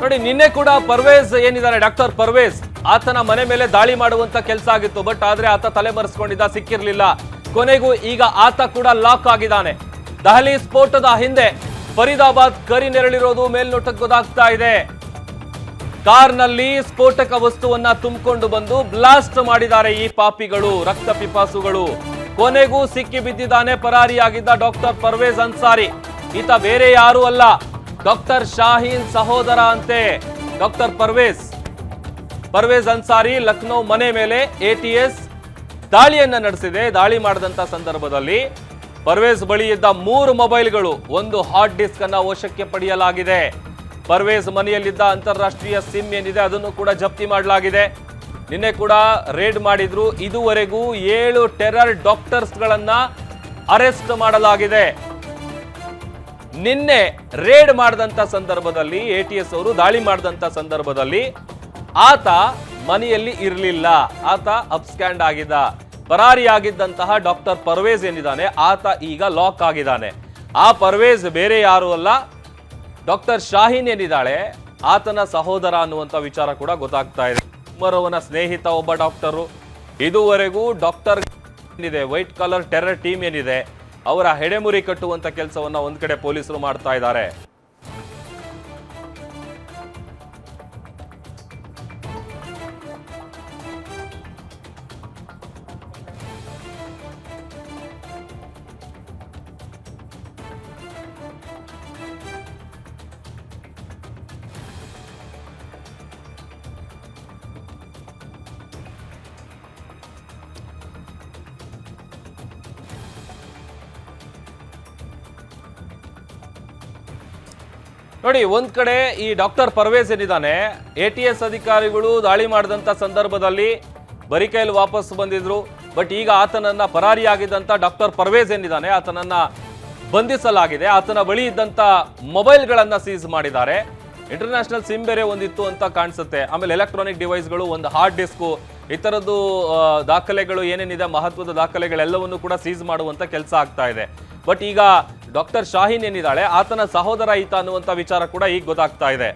ನೋಡಿ, ನಿನ್ನೆ ಕೂಡ ಪರ್ವೇಜ್ ಏನಿದ್ದಾರೆ? ಡಾಕ್ಟರ್ ಪರ್ವೇಜ್ ಆತನ ಮನೆ ಮೇಲೆ ದಾಳಿ ಮಾಡುವಂತ ಕೆಲಸ ಆಗಿತ್ತು, ಬಟ್ ಆದ್ರೆ ಆತ ತಲೆ ಮರೆಸ್ಕೊಂಡಿದ್ದ ಸಿಕ್ಕಿರ್ಲಿಲ್ಲ. ಕೊನೆಗೂ ಈಗ ಆತ ಕೂಡ ಲಾಕ್ ಆಗಿದ್ದಾನೆ. ದೆಹಲಿ ಸ್ಫೋಟದ ಹಿಂದೆ ಫರೀದಾಬಾದ್ ಕರಿ ನೆರಳಿರೋದು ಮೇಲ್ನೋಟಕ್ಕೆ ಗೊತ್ತಾಗ್ತಾ ಇದೆ. ಕಾರ್ನಲ್ಲಿ ಸ್ಫೋಟಕ ವಸ್ತುವನ್ನ ತುಂಬಿಕೊಂಡು ಬಂದು ಬ್ಲಾಸ್ಟ್ ಮಾಡಿದ್ದಾರೆ ಈ ಪಾಪಿಗಳು, ರಕ್ತ ಪಿಪಾಸುಗಳು. ಕೊನೆಗೂ ಸಿಕ್ಕಿ ಬಿದ್ದಿದ್ದಾನೆ, ಪರಾರಿಯಾಗಿದ್ದ ಡಾಕ್ಟರ್ ಪರ್ವೇಜ್ ಅನ್ಸಾರಿ. ಈತ ಬೇರೆ ಯಾರೂ ಅಲ್ಲ. ಡಾಕ್ಟರ್ ಶಾಹೀನ್ ಸಹೋದರ ಅಂತೆ ಡಾಕ್ಟರ್ ಪರ್ವೇಸ್ ಪರ್ವೇಜ್ ಅನ್ಸಾರಿ ಲಖನೌ ಮನೆ ಮೇಲೆ ಎಟಿಎಸ್ ದಾಳಿಯನ್ನ ನಡೆಸಿದೆ. ದಾಳಿ ಮಾಡಿದಂತ ಸಂದರ್ಭದಲ್ಲಿ ಪರ್ವೇಜ್ ಬಳಿ ಇದ್ದ ಮೂರು ಮೊಬೈಲ್ಗಳು ಒಂದು ಹಾರ್ಡ್ ಡಿಸ್ಕ್ ಅನ್ನ ವಶಕ್ಕೆ ಪಡೆಯಲಾಗಿದೆ. ಪರ್ವೇಜ್ ಮನೆಯಲ್ಲಿದ್ದ ಅಂತಾರಾಷ್ಟ್ರೀಯ ಸಿಮ್ ಏನಿದೆ ಅದನ್ನು ಕೂಡ ಜಪ್ತಿ ಮಾಡಲಾಗಿದೆ. ನಿನ್ನೆ ಕೂಡ ರೇಡ್ ಮಾಡಿದ್ರು. ಇದುವರೆಗೂ ಏಳು ಟೆರರ್ ಡಾಕ್ಟರ್ಸ್ಗಳನ್ನ ಅರೆಸ್ಟ್ ಮಾಡಲಾಗಿದೆ. ನಿನ್ನೆ ರೇಡ್ ಮಾಡಿದಂಥ ಸಂದರ್ಭದಲ್ಲಿ ಎ ಟಿ ಎಸ್ ಅವರು ದಾಳಿ ಮಾಡಿದಂಥ ಸಂದರ್ಭದಲ್ಲಿ ಆತ ಮನೆಯಲ್ಲಿ ಇರಲಿಲ್ಲ. ಆತ ಅಪ್ಸ್ಕ್ಯಾಂಡ್ ಆಗಿದ್ದ. ಪರಾರಿಯಾಗಿದ್ದಂತಹ ಡಾಕ್ಟರ್ ಪರ್ವೇಜ್ ಏನಿದ್ದಾನೆ, ಆತ ಈಗ ಲಾಕ್ ಆಗಿದ್ದಾನೆ. ಆ ಪರ್ವೇಜ್ ಬೇರೆ ಯಾರು ಅಲ್ಲ. ಡಾಕ್ಟರ್ ಶಾಹೀನ್ ಏನಿದ್ದಾಳೆ, ಆತನ ಸಹೋದರ ಅನ್ನುವಂಥ ವಿಚಾರ ಕೂಡ ಗೊತ್ತಾಗ್ತಾ ಇದೆ. ಸ್ನೇಹಿತ ಒಬ್ಬ ಡಾಕ್ಟರು ಇದುವರೆಗೂ ಡಾಕ್ಟರ್ ಏನಿದೆ ವೈಟ್ ಕಲರ್ ಟೆರರ್ ಟೀಮ್ ಏನಿದೆ ಅವರ ಹೆಡೆಮುರಿ ಕಟ್ಟುವಂತ ಕೆಲಸವನ್ನ ಒಂದ್ ಕಡೆ ಪೊಲೀಸರು ಮಾಡ್ತಾ ಇದ್ದಾರೆ. ನೋಡಿ, ಒಂದ್ ಕಡೆ ಈ ಡಾಕ್ಟರ್ ಪರ್ವೇಜ್ ಏನಿದ್ದಾನೆ ಎ ಟಿ ಎಸ್ ಅಧಿಕಾರಿಗಳು ದಾಳಿ ಮಾಡಿದಂತ ಸಂದರ್ಭದಲ್ಲಿ ಬರಿ ಕೈಯಲ್ಲಿ ವಾಪಸ್ ಬಂದಿದ್ರು, ಬಟ್ ಈಗ ಆತನನ್ನ ಪರಾರಿಯಾಗಿದ್ದಂತ ಡಾಕ್ಟರ್ ಪರ್ವೇಜ್ ಏನಿದ್ದಾನೆ, ಆತನನ್ನ ಬಂಧಿಸಲಾಗಿದೆ, ಆತನ ಬಳಿ ಇದ್ದಂತ ಮೊಬೈಲ್ಗಳನ್ನ ಸೀಸ್ ಮಾಡಿದ್ದಾರೆ. ಇಂಟರ್ನ್ಯಾಷನಲ್ ಸಿಮ್ ಬೇರೆ ಒಂದಿತ್ತು ಅಂತ ಕಾಣಿಸುತ್ತೆ. ಆಮೇಲೆ ಎಲೆಕ್ಟ್ರಾನಿಕ್ ಡಿವೈಸ್ಗಳು, ಒಂದು ಹಾರ್ಡ್ ಡಿಸ್ಕು ಈ ಥರದ್ದು ದಾಖಲೆಗಳು ಏನೇನಿದೆ, ಮಹತ್ವದ ದಾಖಲೆಗಳೆಲ್ಲವನ್ನು ಕೂಡ ಸೀಸ್ ಮಾಡುವಂತ ಕೆಲಸ ಆಗ್ತಾ ಇದೆ. ಬಟ್ ಈಗ ಡಾಕ್ಟರ್ ಶಾಹೀನ್ ಏನಿದ್ದಾಳೆ ಆತನ ಸಹೋದರ ಈತ ಅನ್ನುವಂಥ ವಿಚಾರ ಕೂಡ ಈಗ ಗೊತ್ತಾಗ್ತಾ ಇದೆ.